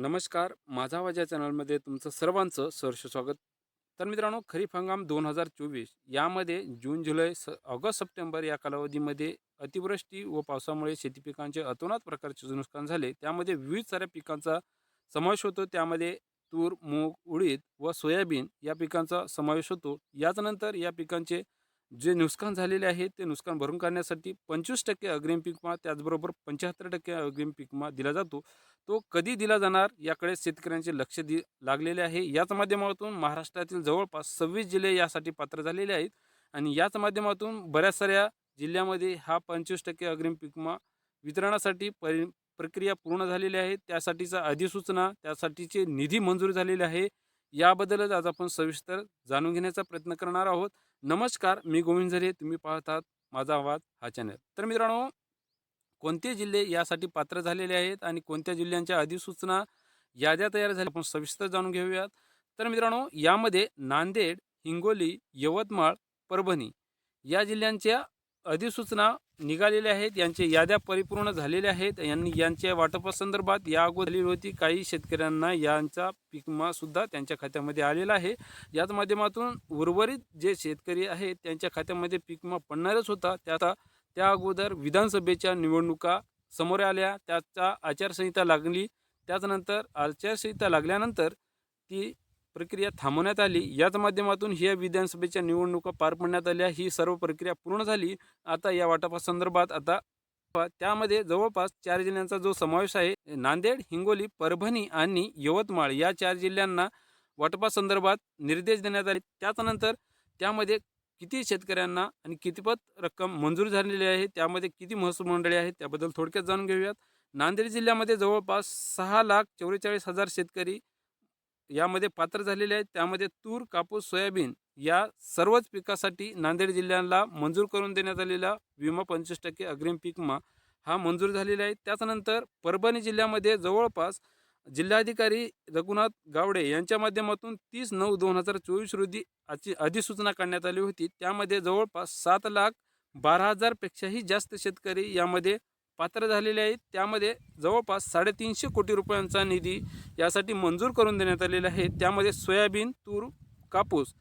नमस्कार माझा आवाज या चॅनलमध्ये तुमचं सर्वांचं सहर्ष स्वागत. तर मित्रांनो खरीप हंगाम दोन हजार चोवीस यामध्ये जून जुलै स ऑगस्ट सप्टेंबर या कालावधीमध्ये अतिवृष्टी व पावसामुळे शेती पिकांचे अतोनात प्रकारचे नुकसान झाले. त्यामध्ये विविध साऱ्या पिकांचा समावेश होतो. त्यामध्ये तूर मूग उडीद व सोयाबीन या पिकांचा समावेश होतो. याचनंतर या पिकांचे जे नुकसान झालेले आहे ते नुकसान भरून काढण्यासाठी पंचवीस टक्के अग्रिम पिकमा त्याचबरोबर पंच्याहत्तर टक्के अग्रिम पिकमा दिला जातो. तो कधी दिला जाणार याकडे शेतकऱ्यांचे लक्ष दि लागलेले आहे. याच माध्यमातून महाराष्ट्रातील जवळपास सव्वीस जिल्हे यासाठी पात्र झालेले आहेत आणि याच माध्यमातून बऱ्याच साऱ्या जिल्ह्यामध्ये हा पंचवीस टक्के अग्रिम पिकमा वितरणासाठी परि प्रक्रिया पूर्ण झालेली आहे. त्यासाठीचा अधिसूचना त्यासाठीचे निधी मंजूर झालेले आहे. याबद्दलच आज आपण सविस्तर जाणून घेण्याचा प्रयत्न करणार आहोत. नमस्कार मी गोविंद झरे. तुम्ही पाहतात माझा आवाज हा चॅनल. तर मित्रांनो कोणते जिल्हे यासाठी पात्र झालेले आहेत आणि कोणत्या जिल्ह्यांच्या अधिसूचना याद्या तयार झाल्या आपण सविस्तर जाणून घेऊयात. तर मित्रांनो यामध्ये नांदेड हिंगोली यवतमाळ परभणी या जिल्ह्यांच्या अधिसूचना निघालेल्या आहेत यांचे याद्या परिपूर्ण झालेल्या आहेत यांनी यांच्या वाटपासंदर्भात या अगोदर झालेली होती. काही शेतकऱ्यांना यांचा पीक सुद्धा त्यांच्या खात्यामध्ये आलेला आहे. याच माध्यमातून उर्वरित जे शेतकरी आहेत त्यांच्या खात्यामध्ये पिकमा पडणारच होता. त्याचा त्या अगोदर विधानसभेच्या निवडणुका समोर आल्या. त्याचा आचारसंहिता लागली. त्याचनंतर आचारसंहिता लागल्यानंतर ती प्रक्रिया थांबवण्यात आली. याच माध्यमातून ह्या विधानसभेच्या निवडणुका पार पडण्यात आल्या. ही सर्व प्रक्रिया पूर्ण झाली. आता या वाटपासंदर्भात आता त्यामध्ये जवळपास चार जिल्ह्यांचा जो समावेश आहे नांदेड हिंगोली परभणी आणि यवतमाळ या चार जिल्ह्यांना वाटपासंदर्भात निर्देश देण्यात आले. त्याच्यानंतर त्यामध्ये किती शेतकऱ्यांना आणि कितीपत रक्कम मंजूर झालेली आहे त्यामध्ये किती महसूल मंडळी आहेत त्याबद्दल थोडक्यात जाणून घेऊयात. नांदेड जिल्ह्यामध्ये जवळपास सहा लाख चौवेचाळीस हजार शेतकरी यामध्ये पात्र झालेले आहेत. त्यामध्ये तूर कापूस सोयाबीन या सर्वच पिकासाठी नांदेड जिल्ह्याला मंजूर करून देण्यात आलेला विमा पंचवीस टक्के अग्रिम पिकमा हा मंजूर झालेला आहे. त्याच्यानंतर परभणी जिल्ह्यामध्ये जवळपास जिल्हाधिकारी रघुनाथ गावडे यांच्या माध्यमातून तीस नऊ दोन हजार चोवीस रोजी आची अधिसूचना काढण्यात आली होती. त्यामध्ये जवळपास सात लाख बारा हजारपेक्षाही जास्त शेतकरी यामध्ये पात्र झालेले आहेत. त्यामध्ये जवळपास साडेतीनशे कोटी रुपयांचा निधी यासाठी मंजूर करून देण्यात आलेला आहे. त्यामध्ये सोयाबीन तूर कापूस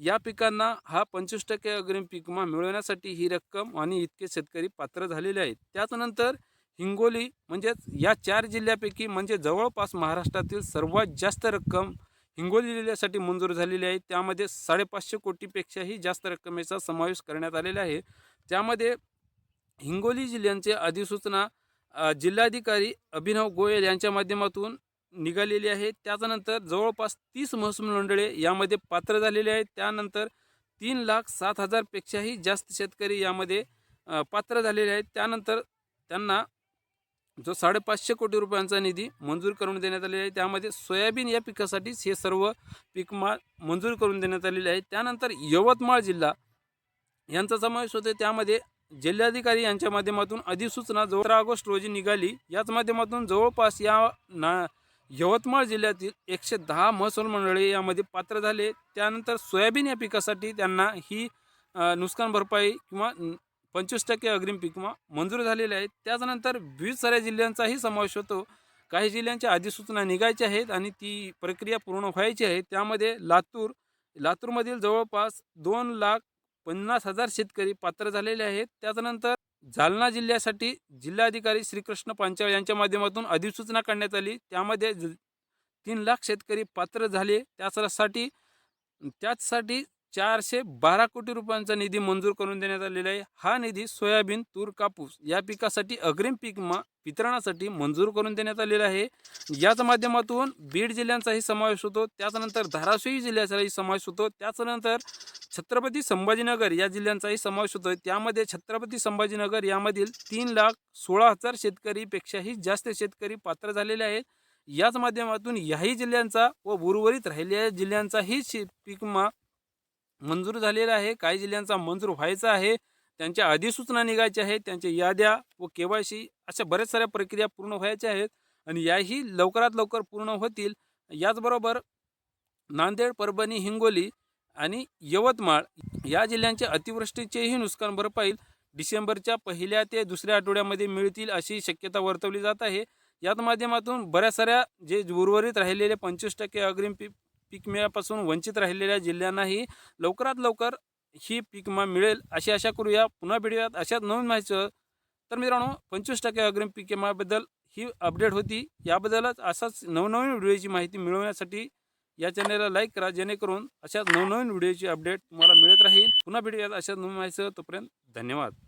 या पिकांना हा पंचवीस टक्के अग्रिम पिकमा मिळवण्यासाठी ही रक्कम आणि इतके शेतकरी पात्र झालेले आहेत. त्याचनंतर हिंगोली म्हणजेच या चार जिल्ह्यापैकी म्हणजे जवळपास महाराष्ट्रातील सर्वात जास्त रक्कम हिंगोली जिल्ह्यासाठी मंजूर झालेली आहे. त्यामध्ये साडेपाचशे कोटीपेक्षाही जास्त रक्कमेचा समावेश करण्यात आलेला आहे. त्यामध्ये हिंगोली जिल्ह्यांचे अधिसूचना जिल्हाधिकारी अभिनव गोयल यांच्या माध्यमातून निघालेली आहे. त्याच्यानंतर जवळपास तीस महसूल मंडळे यामध्ये पात्र झालेले आहेत. त्यानंतर तीन लाख सात हजारपेक्षाही जास्त शेतकरी यामध्ये पात्र झालेले आहेत. त्यानंतर त्यांना जो साडेपाचशे कोटी रुपयांचा निधी मंजूर करून देण्यात आलेला आहे. त्यामध्ये सोयाबीन या पिकासाठीच हे सर्व पीक मा मंजूर करून देण्यात आलेले आहे त्यानंतर यवतमाळ जिल्हा यांचा समावेश होतो त्यामध्ये जिल्हाधिकारी यांच्या माध्यमातून अधिसूचना जो ऑगस्ट रोजी निघाली. याच माध्यमातून जवळपास या ना यवतमाळ जिल्ह्यातील एकशे दहा महसूल मंडळे यामध्ये पात्र झाले. त्यानंतर सोयाबीन या पिकासाठी त्यांना ही नुकसान भरपाई किंवा पंचवीस टक्के अग्रिम पीक विमा मंजूर झालेले आहेत. त्याचनंतर विविध साऱ्या जिल्ह्यांचाही समावेश होतो. काही जिल्ह्यांच्या अधिसूचना निघायच्या आहेत आणि ती प्रक्रिया पूर्ण व्हायची आहे. त्यामध्ये लातूर लातूरमधील जवळपास दोन लाख पन्नास हजार शेतकरी पात्र झालेले आहेत. त्याच्यानंतर जालना जिल्ह्यासाठी जिल्हाधिकारी श्रीकृष्ण पांचाळ यांच्या माध्यमातून अधिसूचना काढण्यात आली. त्यामध्ये ज- तीन लाख शेतकरी पात्र झाले. त्यासाठी त्याचसाठी चारशे बारा कोटी रुपयांचा निधी मंजूर करून देण्यात आलेला आहे. हा निधी सोयाबीन तूर कापूस या पिकासाठी अग्रिम पीक मा वितरणासाठी मंजूर करून देण्यात आलेला आहे. याच माध्यमातून बीड जिल्ह्यांचाही समावेश होतो. त्याच्यानंतर धाराशिव जिल्ह्याचाही समावेश होतो. त्याच्यानंतर छत्रपती संभाजीनगर या जिल्ह्यांचाही समावेश होतो त्यामध्ये छत्रपती संभाजीनगर यामधील तीन लाख सोळा हजार शेतकरीपेक्षाही जास्त शेतकरी पात्र झालेले आहेत याच माध्यमातून याही जिल्ह्यांचा व उर्वरित राहिलेल्या जिल्ह्यांचाही शे पीक विमा मंजूर झालेला आहे. काही जिल्ह्यांचा मंजूर व्हायचा आहे. त्यांच्या अधिसूचना निघायच्या आहेत. त्यांच्या याद्या व केवायसी अशा बऱ्याच साऱ्या प्रक्रिया पूर्ण व्हायच्या आहेत आणि याही लवकरात लवकर पूर्ण होतील. याचबरोबर नांदेड परभणी हिंगोली आणि यवतमाळ या जिल्ह्यांच्या अतिवृष्टीचेही नुकसान भरपाई डिसेंबरच्या पहिल्या ते दुसऱ्या आठवड्यामध्ये मिळतील अशी शक्यता वर्तवली जात आहे. यात माध्यमातून बऱ्याच साऱ्या जे उर्वरित राहिलेले पंचवीस टक्के अग्रिम पीक पीक वंचित राहिलेल्या जिल्ह्यांनाही लवकरात लवकर ही पीक मिळेल अशी आशा करूया. पुन्हा भेटूयात अशाच नवीन माहिती तर मित्रांनो पंचवीस टक्के अग्रिम पीक विमाबद्दल ही अपडेट होती. याबद्दलच असाच नवनवीन व्हिडिओची माहिती मिळवण्यासाठी या चॅनलला लाईक करा जेणेकरून अशाच नवनवीन व्हिडिओची अपडेट तुम्हाला मिळत राहील. पुन्हा भेटूयात अशाच नवीन माहिती तोपर्यंत धन्यवाद.